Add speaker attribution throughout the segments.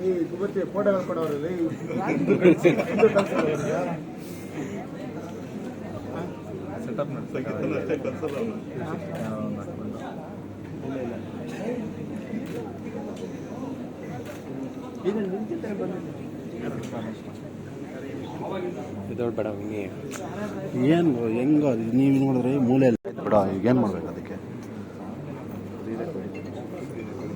Speaker 1: ಈ ಫೋಟೋಗಳು ಕೊಡೋರಲ್ಲಿ
Speaker 2: ಸೆಟಪ್ ಬೇಡ ಹಿಂಗೆ
Speaker 3: ಏನು ಹೆಂಗ ನೀವು ನೋಡಿದ್ರೆ ಮಾಡಿದ್ರೆ ಮೂಲೆ ಬಿಡ ಈಗ ಏನು ಮಾಡ್ಬೇಕು ಅದಕ್ಕೆ?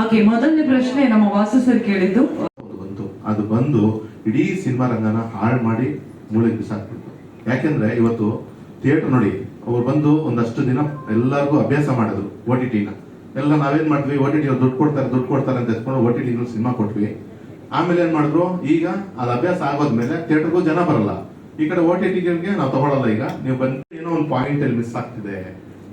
Speaker 4: ಓಕೆ ಮೊದಲನೇ ಪ್ರಶ್ನೆ ನಮ್ಮ ವಾಸು ಸರ್ ಕೇಳಿದ್ದು.
Speaker 5: ಬಂತು. ಅದು ಬಂದು ಇಡೀ ಸಿನಿಮಾ ರಂಗನ ಹಾಳು ಮಾಡಿ ಮೂಳೆಗೆ ಬಿಸಾಕ್ಬಿಟ್ಟು ಯಾಕೆಂದ್ರೆ ಇವತ್ತು ಥಿಯೇಟರ್ ನೋಡಿ, ಅವ್ರು ಬಂದು ಒಂದಷ್ಟು ದಿನ ಎಲ್ಲರಿಗೂ ಅಭ್ಯಾಸ ಮಾಡಿದ್ರು ಓ ಟಿ ಟಿನ ಎಲ್ಲ ನಾವೇನ್ ಮಾಡಿದ್ವಿ ಓ ಟಿ ಟಿ ದುಡ್ಡು ಕೊಡ್ತಾರೆ ದುಡ್ಡು ಕೊಡ್ತಾರೆ ಅಂತ ಎತ್ಕೊಂಡು ಓ ಟಿ ಟಿ ಸಿನಿಮಾ ಕೊಟ್ವಿ. ಆಮೇಲೆ ಏನ್ ಮಾಡಿದ್ರು, ಈಗ ಅದು ಅಭ್ಯಾಸ ಆಗೋದ್ಮೇಲೆ ಥಿಯೇಟರ್ಗೂ ಜನ ಬರಲ್ಲ. ಈ ಕಡೆ ಓ ಟಿ ಟಿಗೆ ನಾವು ತಗೊಳಲ್ಲ ಈಗ. ನೀವು ಬಂದು ಏನೋ ಒಂದು ಪಾಯಿಂಟ್ ಅಲ್ಲಿ ಮಿಸ್ ಆಗ್ತಿದೆ.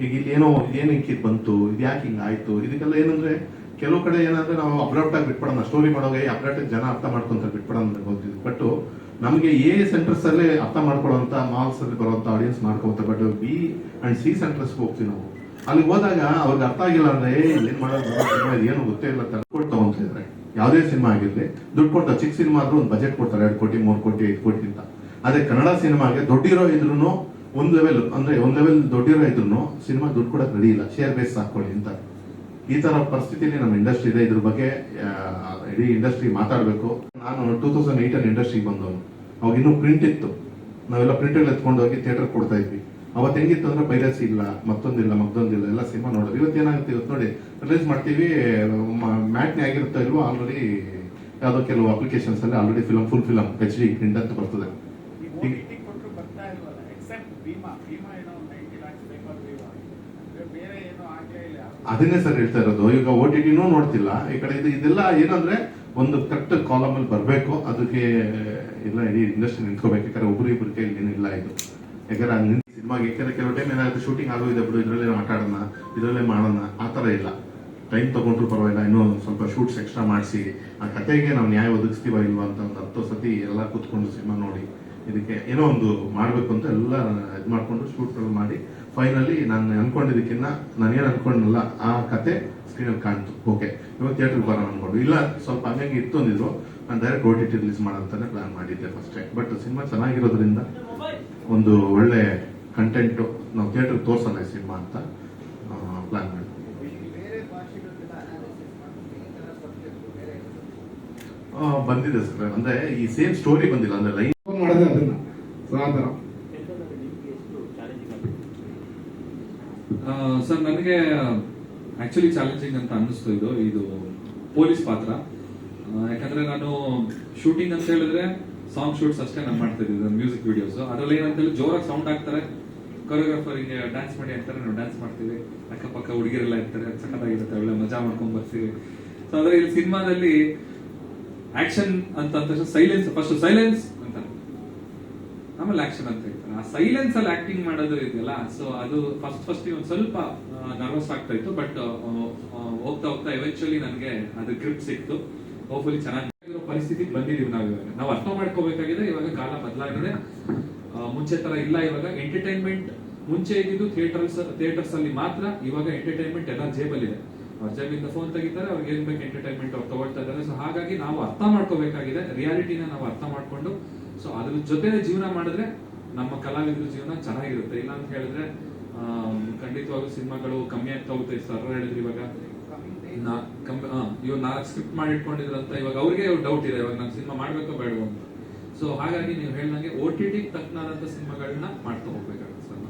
Speaker 5: ಈಗ ಇಲ್ಲಿ ಏನೋ ಏನಕ್ಕೆ ಬಂತು, ಇದು ಯಾಕೆ ಹಿಂಗಾಯ್ತು ಇದಕ್ಕೆಲ್ಲ ಏನಂದ್ರೆ ಕೆಲವು ಕಡೆ ಏನಂದ್ರೆ ನಾವು ಅಬ್ರಾಪ್ಟ್ ಆಗಿ ಬಿಟ್ಬಿಡೋಣ ಸ್ಟೋರಿ ಮಾಡೋಕೆ ಅಬ್ರಾಪ್ಟ್ ಜನ ಅರ್ಥ ಮಾಡ್ಕೊಂತಾರೆ ಬಿಟ್ಬಿಡೋಣ ಅಂತ ಗೊತ್ತಿದ್ದು ಬಟ್ ನಮಗೆ ಎ ಸೆಂಟರ್ಸ್ ಅಲ್ಲೇ ಅರ್ಥ ಮಾಡ್ಕೊಳ್ಳೋಂತ ಮಾಲ್ಸ್ ಅಲ್ಲಿ ಬರುವಂತ ಆಡಿಯನ್ಸ್ ಮಾಡ್ಕೊಂತ but B and C centres ಹೋಗ್ತೀವಿ ನಾವು. ಅಲ್ಲಿ ಹೋದಾಗ ಅವ್ರಿಗೆ ಅರ್ಥ ಆಗಿಲ್ಲ ಅಂದ್ರೆ ಏನ್ ಮಾಡೋದು? ಏನು ಗೊತ್ತೇ ಇಲ್ಲ ಕೊಟ್ಟು ತಗೊಂತಿದ್ರೆ ಯಾವುದೇ ಸಿನಿಮಾ ಆಗಿರ್ಲಿ, ದುಡ್ಡು ಕೊಡ್ತಾರೆ ಚಿಕ್ಕ ಸಿನಿಮಾ ಆದ್ರೂ ಒಂದು ಬಜೆಟ್ ಕೊಡ್ತಾರೆ, ಎರಡು ಕೋಟಿ, ಮೂರು ಕೋಟಿ, ಐದು ಕೋಟಿ ಅಂತ ಅದೇ ಕನ್ನಡ ಸಿನಿಮಾಗೆ ದೊಡ್ಡಿರೋ ಇದ್ರು ಒಂದ್ ಲೆವೆಲ್ ಅಂದ್ರೆ ಒಂದ್ ಲೆವೆಲ್ ದೊಡ್ಡಿರೋ ಇದ್ರು ಸಿನಿಮಾ ದುಡ್ಡು ಕೊಡಕ್ ರೆಡಿ ಇಲ್ಲ. ಶೇರ್ ಬೇಸ್ ಹಾಕೊಳ್ಳಿ ಅಂತ ಈ ತರ ಪರಿಸ್ಥಿತಿಯಲ್ಲಿ ನಮ್ಮ ಇಂಡಸ್ಟ್ರಿ ಇದೆ. ಇದ್ರ ಬಗ್ಗೆ ಇಡೀ ಇಂಡಸ್ಟ್ರಿ ಮಾತಾಡಬೇಕು. ನಾನು ಟೂ ತೌಸಂಡ್ ಏಟ್ ಅಲ್ಲಿ ಇಂಡಸ್ಟ್ರಿಗೆ ಬಂದವನು. ಅವಾಗ ಇನ್ನೂ ಪ್ರಿಂಟ್ ಇತ್ತು. ನಾವೆಲ್ಲ ಪ್ರಿಂಟ್ ಎತ್ಕೊಂಡು ಹೋಗಿ ಥಿಯೇಟರ್ ಕೊಡ್ತಾ ಇದ್ವಿ. ಅವತ್ತು ಹೆಂಗಿತ್ತು ಅಂದ್ರೆ ಪೈರಸಿ ಇಲ್ಲ, ಮತ್ತೊಂದಿಲ್ಲ ಮತ್ತೊಂದಿಲ್ಲ, ಎಲ್ಲ ಸಿನಿಮಾ ನೋಡೋದು. ಇವತ್ತು ಏನಾಗುತ್ತೆ ಇವತ್ತು ನೋಡಿ ರಿಲೀಸ್ ಮಾಡ್ತೀವಿ ಮ್ಯಾಟ್ನೇ ಆಗಿರುತ್ತೋ ಇಲ್ವೋ ಆಲ್ರೆಡಿ ಯಾವುದೋ ಕೆಲವು ಅಪ್ಲಿಕೇಶನ್ಸ್ ಅಲ್ಲಿ already film full film H D print ಅಂತ ಬರ್ತದೆ. ಅದನ್ನೇ ಸರ್ ಹೇಳ್ತಾ ಇರೋದು. ಈಗ ಓ ಟಿ ಟಿನೂ ನೋಡ್ತಿಲ್ಲ. ಈ ಕಡೆ ಇದು ಇದೆಲ್ಲ ಏನಂದ್ರೆ ಒಂದು ಕರೆಕ್ಟ್ ಕಾಲಮ್ ಅಲ್ಲಿ ಬರಬೇಕು. ಅದಕ್ಕೆ ಇಲ್ಲ ಇಡೀ ಇಂಡಸ್ಟ್ರಿ ನಿಂತ್ಕೋಬೇಕು. ಯಾಕಂದ್ರೆ ಒಬ್ರು ಇಬ್ರು ಏನಿಲ್ಲ ಇದು. ಯಾಕಂದ್ರೆ ಸಿನಿಮಾಗೆ ಯಾಕಂದ್ರೆ ಕೆಲವು ಟೈಮ್ ಏನಾದ್ರು ಶೂಟಿಂಗ್ ಇದೆ ಬಿಡು, ಇದರಲ್ಲೇ ಆಟ ಇದರಲ್ಲೇ ಇದ್ರಲ್ಲೇ ಮಾಡೋಣ, ಆ ಥರ ಇಲ್ಲ. ಟೈಮ್ ತಗೊಂಡ್ರು ಪರವಾಗಿಲ್ಲ. ಇನ್ನೂ ಸ್ವಲ್ಪ ಶೂಟ್ಸ್ ಎಕ್ಸ್ಟ್ರಾ ಮಾಡಿಸಿ. ಆ ಕತೆಗೆ ನಾವು ನ್ಯಾಯ ಒದಗಿಸ್ತೀವ ಇಲ್ವಾ ಅಂತ ಒಂದು ಹತ್ತು ಸತಿ ಎಲ್ಲ ಕೂತ್ಕೊಂಡು ಸಿನಿಮಾ ನೋಡಿ, ಇದಕ್ಕೆ ಏನೋ ಒಂದು ಮಾಡಬೇಕು ಅಂತ ಎಲ್ಲ ಇದು ಮಾಡ್ಕೊಂಡು ಶೂಟ್ಗಳು ಮಾಡಿ ಫೈನಲಿ ನಾನು ಅನ್ಕೊಂಡಿದ್ದಕ್ಕಿಂತ ಏನು ಅನ್ಕೊಂಡಿಲ್ಲ, ಆ ಕತೆ ಸ್ಕ್ರೀನಲ್ಲಿ ಕಾಣ್ತು. ಓಕೆ ಇವಾಗ ಥಿಯೇಟರ್ ಬರೋಣ ಅನ್ಕೊಂಡು. ಇಲ್ಲ, ಸ್ವಲ್ಪ ಹಂಗಾಗಿ ಇತ್ತು ಅಂದಿದ್ರು. ನಾನು direct O T T release ಮಾಡೋಂತಾನೆ plan ಮಾಡಿದ್ದೆ ಫಸ್ಟೇ ಬಟ್ ಸಿನಿಮಾ ಚೆನ್ನಾಗಿರೋದ್ರಿಂದ ಒಂದು ಒಳ್ಳೆ ಕಂಟೆಂಟ್ ನಾವು ಥಿಯೇಟರ್ ತೋರ್ಸೋಣ ಈ ಸಿನಿಮಾ ಅಂತ ಪ್ಲಾನ್ ಮಾಡಿ ಬಂದಿದೆ ಸರ್. ಅಂದ್ರೆ ಈ ಸೇಮ್ ಸ್ಟೋರಿ ಬಂದಿಲ್ಲ. ಅಂದ್ರೆ ಲೈನ್
Speaker 6: ಮಾಡಿದೆ ಅದನ್ನ ಸೊ ಆ ಥರ
Speaker 7: ಸರ್, ನನಗೆ ಆಕ್ಚುಲಿ ಚಾಲೆಂಜಿಂಗ್ ಅಂತ ಅನ್ನಿಸ್ತು ಇದು. ಇದು ಪೊಲೀಸ್ ಪಾತ್ರ. ಯಾಕಂದ್ರೆ ನಾನು ಶೂಟಿಂಗ್ ಅಂತ ಹೇಳಿದ್ರೆ ಸಾಂಗ್ ಶೂಟ್ಸ್ ಅಷ್ಟೇ ನಾನು ಮಾಡ್ತಾ ಮ್ಯೂಸಿಕ್ ವಿಡಿಯೋಸ್ ಅದ್ರಲ್ಲಿ ಏನಂತ ಹೇಳಿ ಜೋರಾಗಿ ಸೌಂಡ್ ಹಾಕ್ತಾರೆ. ಕೊರಿಯೋಗ್ರಾಫರ್ ಹಿಂಗೆ ಡ್ಯಾನ್ಸ್ ಮಾಡಿ ಅಂತಾರೆ ನಾವು ಡ್ಯಾನ್ಸ್ ಮಾಡ್ತೀವಿ. ಅಕ್ಕಪಕ್ಕ ಹುಡುಗಿರೆಲ್ಲ ಇರ್ತಾರೆ, ಸಖತ್ತಾಗಿರುತ್ತೆ, ಒಳ್ಳೆ ಮಜಾ ಮಾಡ್ಕೊಂಡ್ ಬರ್ತೀವಿ. ಸೊ ಅದ್ರ ಇಲ್ಲಿ ಸಿನಿಮಾದಲ್ಲಿ ಆಕ್ಷನ್ ಅಂತ ತಕ್ಷಣ ಸೈಲೆನ್ಸ್ ಫಸ್ಟ್ ಸೈಲೆನ್ಸ್ ಅಂತಾರೆ ಆಮೇಲೆ ಆಕ್ಷನ್ ಅಂತ. ಸೈಲೆನ್ಸ್ ಅಲ್ಲಿ ಆಕ್ಟಿಂಗ್ ಮಾಡೋದು ಇದೆಯಲ್ಲ ಸೊ ಅದು ಫಸ್ಟ್ ಫಸ್ಟ್ ಒಂದು ಸ್ವಲ್ಪ ನರ್ವಸ್ ಆಗ್ತಾ ಇತ್ತು ಬಟ್ ಹೋಗ್ತಾ ಹೋಗ್ತಾ ಎವೆನ್ಚುಲಿ ನನಗೆ ಅದು ಗ್ರಿಪ್ ಸಿಕ್ತು. ಹೋಪ್ಫುಲಿ ಚೆನ್ನಾಗಿರೋ ಪರಿಸ್ಥಿತಿ ಬಂದಿದೀವಿ ನಾವು ಇವಾಗ. ನಾವು ಅರ್ಥ ಮಾಡ್ಕೋಬೇಕಾಗಿದೆ, ಇವಾಗ ಕಾಲ ಬದಲಾಗಿದೆ. ಮುಂಚೆ ತರ ಇಲ್ಲ ಇವಾಗ. ಎಂಟರ್ಟೈನ್ಮೆಂಟ್ ಮುಂಚೆ ಇದ್ದಿದ್ದು ಥಿಯೇಟರ್ಸ್ ಥಿಯೇಟರ್ಸ್ ಅಲ್ಲಿ ಮಾತ್ರ ಇವಾಗ ಎಂಟರ್ಟೈನ್ಮೆಂಟ್ ಎಲ್ಲ ಜೇಬಲ್ಲಿದೆ. ಅವ್ರ ಜೇಬಿಂದ ಫೋನ್ ತೆಗಿತಾರೆ, ಅವ್ರಿಗೆ ಏನ್ ಬೇಕು ಎಂಟರ್ಟೈನ್ಮೆಂಟ್ ಅವ್ರು ತಗೊಳ್ತಾ ಇದ್ದಾರೆ. ಸೊ ಹಾಗಾಗಿ ನಾವು ಅರ್ಥ ಮಾಡ್ಕೋಬೇಕಾಗಿದೆ ರಿಯಾಲಿಟಿನ ನಾವು ಅರ್ಥ ಮಾಡ್ಕೊಂಡು. ಸೊ ಅದ್ರ ಜೊತೆ ಜೀವನ ಮಾಡಿದ್ರೆ ನಮ್ಮ ಕಲಾವಿದರ ಜೀವನ ಚೆನ್ನಾಗಿರುತ್ತೆ. ಇಲ್ಲ ಅಂತ ಹೇಳಿದ್ರೆ ಖಂಡಿತವಾಗ್ಲೂ ಸಿನಿಮಾಗಳು ಕಮ್ಮಿ ಆಗ್ತಾ ಹೋಗುತ್ತೆ. ಸರ್ ಹೇಳಿದ್ರು ಇವಾಗ ನಾ- ಇವಾಗ ನಾಲ್ಕು ಸ್ಕ್ರಿಪ್ಟ್ ಮಾಡಿ ಇಟ್ಕೊಂಡಿದ್ರಂತ ಇವಾಗ ಅವ್ರಿಗೆ ಡೌಟ್ ಇದೆ. ಇವಾಗ ನಾನು ಸಿನಿಮಾ ಮಾಡ್ಬೇಕೋ ಬೇಡವೋ ಅಂತ. ಸೊ ಹಾಗಾಗಿ ನೀವು ಹೇಳ್ದಂಗೆ ಓ ಟಿ ಟಿ ತಕ್ಕನಾದಂತ ಸಿನಿಮಾಗಳನ್ನ ಮಾಡ್ತಾ ಹೋಗ್ಬೇಕಾಗುತ್ತೆ ಸರ್.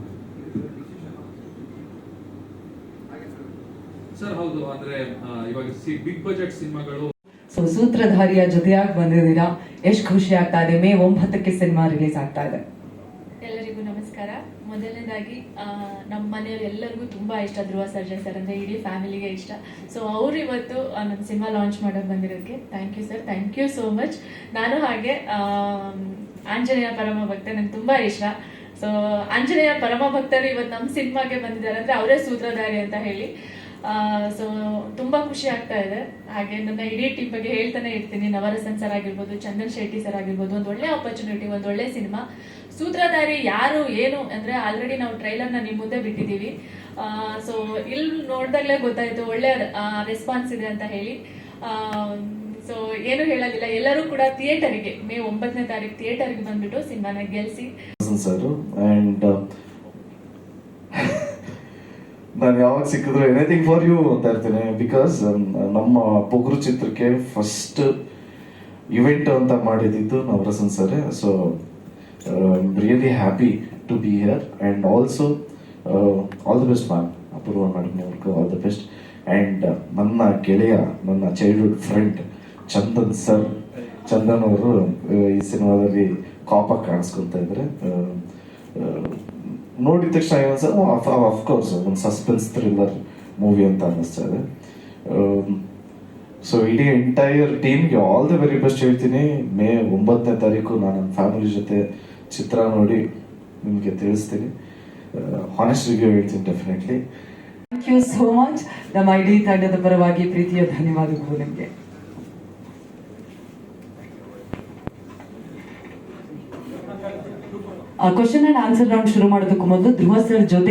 Speaker 7: ಸರ್, ಹೌದು. ಅಂದ್ರೆ ಇವಾಗ ಬಿಗ್ ಬಜೆಟ್ ಸಿನಿಮಾಗಳು
Speaker 4: ಸೊ ಸೂತ್ರಧಾರಿಯ ಜೊತೆಯಾಗಿ ಬಂದಿದ್ದೀರಾ. ಎಷ್ಟು ಖುಷಿ ಆಗ್ತಾ ಇದೆ. ಮೇ ಒಂಬತ್ತಕ್ಕೆ ಸಿನಿಮಾ ರಿಲೀಸ್ ಆಗ್ತಾ ಇದೆ.
Speaker 8: ನಮಸ್ಕಾರ. ಮೊದಲನೇದಾಗಿ ನಮ್ಮ ಮನೆಯವ್ರು ಎಲ್ಲರಿಗೂ ತುಂಬಾ ಇಷ್ಟ ಧ್ರುವ ಸರ್ಜನ್ ಸರ್ ಅಂದ್ರೆ ಇಡೀ ಫ್ಯಾಮಿಲಿಗೆ ಇಷ್ಟ. ಸೊ ಅವ್ರು ಇವತ್ತು ನಮ್ಮ ಸಿನಿಮಾ ಲಾಂಚ್ ಮಾಡೋಕೆ ಬಂದಿರೋದಕ್ಕೆ thank you sir thank you so much ನಾನು ಹಾಗೆ ಆಂಜನೇಯ ಪರಮ ಭಕ್ತ ನಂಗೆ ತುಂಬಾ ಇಷ್ಟ. ಸೊ ಆಂಜನೇಯ ಪರಮ ಭಕ್ತರು ಇವತ್ತು ನಮ್ಮ ಸಿನಿಮಾಗೆ ಬಂದಿದ್ದಾರೆ ಅಂದ್ರೆ ಅವರೇ ಸೂತ್ರಧಾರಿ ಅಂತ ಹೇಳಿ. ಸೊ ತುಂಬಾ ಖುಷಿ ಆಗ್ತಾ ಇದೆ. ಹಾಗೆ ನನ್ನ ಇಡೀ ಟೀಮ್ ಬಗ್ಗೆ ಹೇಳ್ತಾನೆ ಇರ್ತೀನಿ. ನವರಸನ್ ಸರ್ ಆಗಿರ್ಬೋದು, ಚಂದನ್ ಶೆಟ್ಟಿ ಸರ್ ಆಗಿರ್ಬೋದು, ಒಂದು ಒಳ್ಳೆ ಆಪರ್ಚುನಿಟಿ ಒಂದು ಒಳ್ಳೆ ಸಿನಿಮಾ ಸೂತ್ರಧಾರಿ ಯಾರು, ಏನು ಅಂದ್ರೆ ಆಲ್ರೆಡಿ ನಾವು ಟ್ರೈಲರ್ನ ನಿಮ್ಮ ಮುಂದೆ ಬಿಟ್ಟಿದ್ದೀವಿ. ಸೊ ಇಲ್ಲಿ ನೋಡಿದಾಗಲೇ ಗೊತ್ತಾಯ್ತು, ಒಳ್ಳೆ ರೆಸ್ಪಾನ್ಸ್ ಇದೆ ಅಂತ ಹೇಳಿ. ಸೊ ಏನು ಹೇಳೋದಿಲ್ಲ. ಎಲ್ಲರೂ ಕೂಡ ಥಿಯೇಟರ್ಗೆ ಮೇ ಒಂಬತ್ತನೇ ತಾರೀಕು ಥಿಯೇಟರ್ಗೆ ಬಂದ್ಬಿಟ್ಟು ಸಿನಿಮಾನ ಗೆಲ್ಸಿ.
Speaker 9: ಸರ್ ನಾನು ಯಾವಾಗ ಸಿಕ್ಕಿದ್ರು ಎನಿಥಿಂಗ್ ಫಾರ್ ಯು ಅಂತ ಇರ್ತೀನಿ ಬಿಕಾಸ್ ನಮ್ಮ ಪೊಗರು ಚಿತ್ರಕ್ಕೆ ಫಸ್ಟ್ ಇವೆಂಟ್ ಅಂತ ಮಾಡಿದ್ದು Navarasan sir so really happy to be here and also all the best ma'am Apoorva ಮಾಡಿದ್ನಿ ಅವ್ರಿಗೂ ಆಲ್ ದ ಬೆಸ್ಟ್ ಆ್ಯಂಡ್ ನನ್ನ ಗೆಳೆಯ, ನನ್ನ childhood friend Chandan sir, Chandan ಅವರು ಈ ಸಿನಿಮಾದಲ್ಲಿ ಕಾಪಾಗಿ ಕಾಣಿಸ್ಕೊತಾ ಇದ್ದಾರೆ. ನೋಡಿದ ತಕ್ಷಣ ಏನನ್ಸ ಅಫ್ಕೋರ್ಸ್ ಒಂದು ಸಸ್ಪೆನ್ಸ್ ಥ್ರಿಲ್ಲರ್ ಮೂವಿ ಅಂತ ಅನ್ನಿಸ್ತಾ ಇದೆ. ಸೊ ಇಡೀ ಎಂಟೈರ್ ಟೀಮ್ಗೆ ಆಲ್ ದ ವೆರಿ ಬೆಸ್ಟ್ ಹೇಳ್ತೀನಿ. ಮೇ ಒಂಬತ್ತನೇ ತಾರೀಕು ನಾನು ನನ್ನ ಫ್ಯಾಮಿಲಿ ಜೊತೆ ಚಿತ್ರ ನೋಡಿ ನಿಮಗೆ ತಿಳಿಸ್ತೀನಿ. ಹಾನೆಸ್ಟ್ ರಿವ್ಯೂ ಹೇಳ್ತೀನಿ definitely
Speaker 4: thank you so much ನಮ್ಮ ಇಡೀ ತಂಡದ ಪರವಾಗಿ ಪ್ರೀತಿಯ ಧನ್ಯವಾದಗಳು ನಿಮಗೆ. ಕ್ವಶನ್ ಅಂಡ್ ಆನ್ಸರ್ ರೌಂಡ್ ಶುರು ಮಾಡೋದಕ್ಕೂ ಮೊದಲು ಧ್ರುವ ಸರ್ ಜೊತೆ